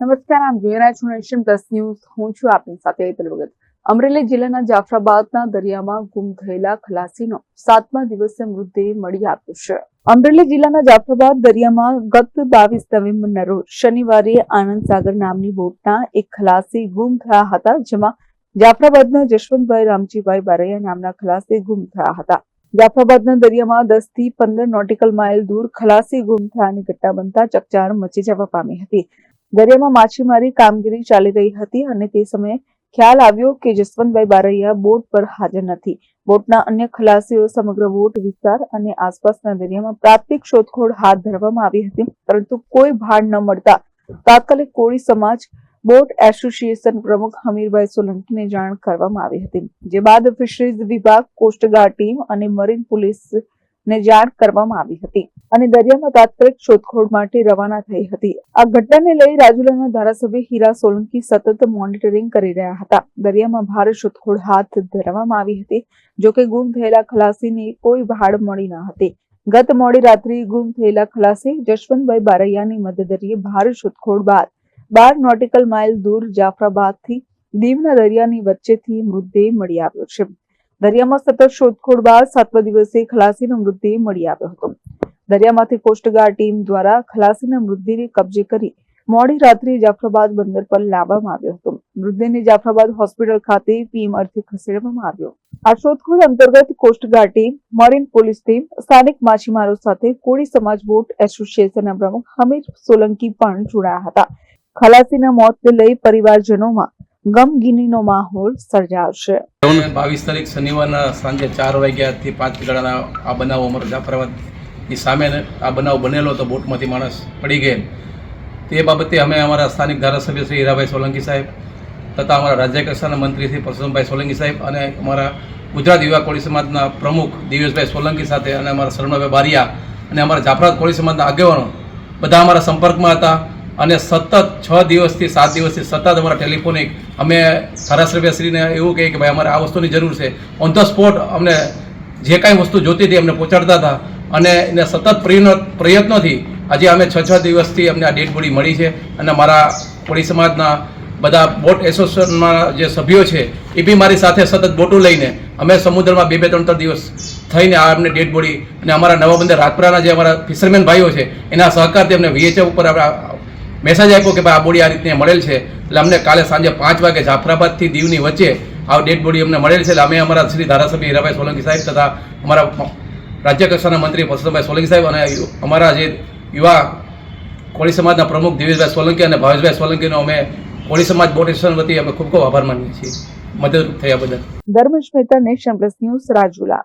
નમસ્કાર, આમ જોઈ રહ્યા છો નેશન પ્લસ ન્યૂઝ. હું છું આપની સાથે હેતલ ભગત. અમરેલી જિલ્લાના જાફરાબાદના દરિયામાં ગુમ થયેલા ખલાસીનો સાતમા દિવસે મૃતદેહ મળી આવ્યો છે. અમરેલી જિલ્લાના જાફરાબાદ દરિયામાં ગત બાવીસ નવેમ્બરના રોજ શનિવારે આનંદ સાગર નામની બોટના એક ખલાસી ગુમ થયા હતા, જેમાં જાફરાબાદના જશવંતભાઈ રામજીભાઈ બારૈયા નામના ખલાસી ગુમ થયા હતા. જાફરાબાદના દરિયામાં દસથી પંદર નોટિકલ માઇલ દૂર ખલાસી ગુમ થયાની ઘટના બનતા ચકચાર મચી જવા પામી હતી. દરિયામાં માછીમારી કામગીરી ચાલી રહી હતી અને તે સમયે ખ્યાલ આવ્યો કે જસવંતભાઈ બારૈયા બોટ પર હાજર નથી. બોટના અન્ય ખલાસીઓ સમગ્ર બોટ વિસ્તાર અને આસપાસના દરિયામાં પ્રાથમિક શોધખોળ હાથ ધરવામાં આવી હતી, પરંતુ કોઈ ભાડ ન મળતા તાત્કાલિક કોળી સમાજ બોટ એસોસિએશન પ્રમુખ હમીરભાઈ સોલંકીને જાણ કરવામાં આવી હતી. જે બાદ ફિશરીઝ વિભાગ કોસ્ટગાર્ડ ટીમ અને મરીન પોલીસને જાણ કરવામાં આવી હતી અને દરિયામાં તાત્કાલિક શોધખોળ માટે રવાના થઈ હતી. આ ઘટનાને લઈ રાજુલાના ધારાસભ્ય હીરા સોલંકી સતત મોનિટરિંગ કરી રહ્યા હતા. દરિયામાં ભારે શોધખોળ હાથ ધરવામાં આવી હતી જોકે ગુમ થયેલા ખલાસીની કોઈ ભાડ મળી ન હતી. ગત મોડી રાત્રે ગુમ થયેલા ખલાસી જશવંતભાઈ બારૈયાની મદદરીએ ભારે શોધખોળ બાદ બાર નોટિકલ માઇલ દૂર જાફરાબાદથી દીવના દરિયાની વચ્ચેથી મૃતદેહ મળી આવ્યો છે. દરિયામાં સતત શોધખોળ બાદ સાતમા દિવસે ખલાસીનો મૃતદેહ મળી આવ્યો હતો. દરિયામાંથી કોસ્ટગાર્ડ ટીમ દ્વારા ખલાસીના મૃતદેહને કબજે કરી મોડી રાત્રે જાફરાબાદ બંદર પર લાવવામાં આવ્યો હતો. મૃતદેહને જાફરાબાદ હોસ્પિટલ ખાતે પીએમ અર્થે ખસેડવામાં આવ્યો. આ શોધખોળ અંતર્ગત coast guard team marine police team, સ્થાનિક માછીમારો સાથે કોળી સમાજ બોટ એસોસિએશનના પ્રમુખ હમીર સોલંકી પણ જોડાયા હતા. ખલાસીના મોતને લઈ પરિવારજનોમાં ગમગીનીનો માહોલ સર્જાશે. બાવીસ તારીખ શનિવારના સાંજે ચાર વાગ્યાથી પાંચ કલાકના આ બનાવ અમારો જાફરાબાદની સામે આ બનાવ બનેલો હતો બોટમાંથી માણસ પડી ગયેલ તે બાબતે અમે અમારા સ્થાનિક ધારાસભ્ય શ્રી હીરાભાઈ સોલંકી સાહેબ તથા અમારા રાજ્ય કક્ષાના મંત્રી શ્રી પરસોત્તમભાઈ સોલંકી સાહેબ અને અમારા ગુજરાત યુવા કોળી સમાજના પ્રમુખ દિવેશભાઈ સોલંકી સાથે અને અમારા શરણભાઈ બારિયા અને અમારા જાફરાત કોળી સમાજના આગેવાનો બધા અમારા સંપર્કમાં હતા. અને સતત છ દિવસથી સાત દિવસથી સતત અમારા ટેલિફોનિક, અમે ધારાસભ્યશ્રીને એવું કહીએ કે ભાઈ અમારે આ વસ્તુની જરૂર છે. ઓન ધ સ્પોટ અમને જે કાંઈ વસ્તુ જોતી હતી અમને પહોંચાડતા હતા અને એને સતત પ્રયત્નો પ્રયત્નોથી આજે અમે છ છ દિવસથી અમને આ ડેડ બોડી મળી છે અને મારા કોળી સમાજના બધા બોટ એસોસિએશનમાં જે સભ્યો છે એ બી મારી સાથે સતત બોટો લઈને અમે સમુદ્રમાં બે બે, ત્રણ ત્રણ દિવસ થઈને આ અમને ડેડ બોડી અને અમારા નવા બંદર રાજપુરાના જે અમારા ફિશરમેન ભાઈઓ છે એના સહકારથી અમને વીએચએફ ઉપર આપણે મેસેજ આપ્યો કે ભાઈ આ બોડી આ રીતે મળેલ છે. એટલે અમને કાલે સાંજે પાંચ વાગે જાફરાબાદથી દીવની વચ્ચે આ ડેડ બોડી અમને મળેલ છે. એટલે અમે અમારા શ્રી ધારાસભ્ય હીરાભાઈ સોલંકી સાહેબ તથા અમારા રાજ્ય કક્ષાના મંત્રી પરસોત્તમભાઈ સોલંકી સાહેબ અને અમારા જે યુવા કોળી સમાજના પ્રમુખ દિવેશભાઈ સોલંકી અને ભાવેશભાઈ સોલંકીનો અમે કોળી સમાજ બોર્ડ વતી અમે ખૂબ ખૂબ આભાર માનીએ છીએ. મદદરૂપ થયા બદલ. Dharmesh Mehta nation plus news Rajula.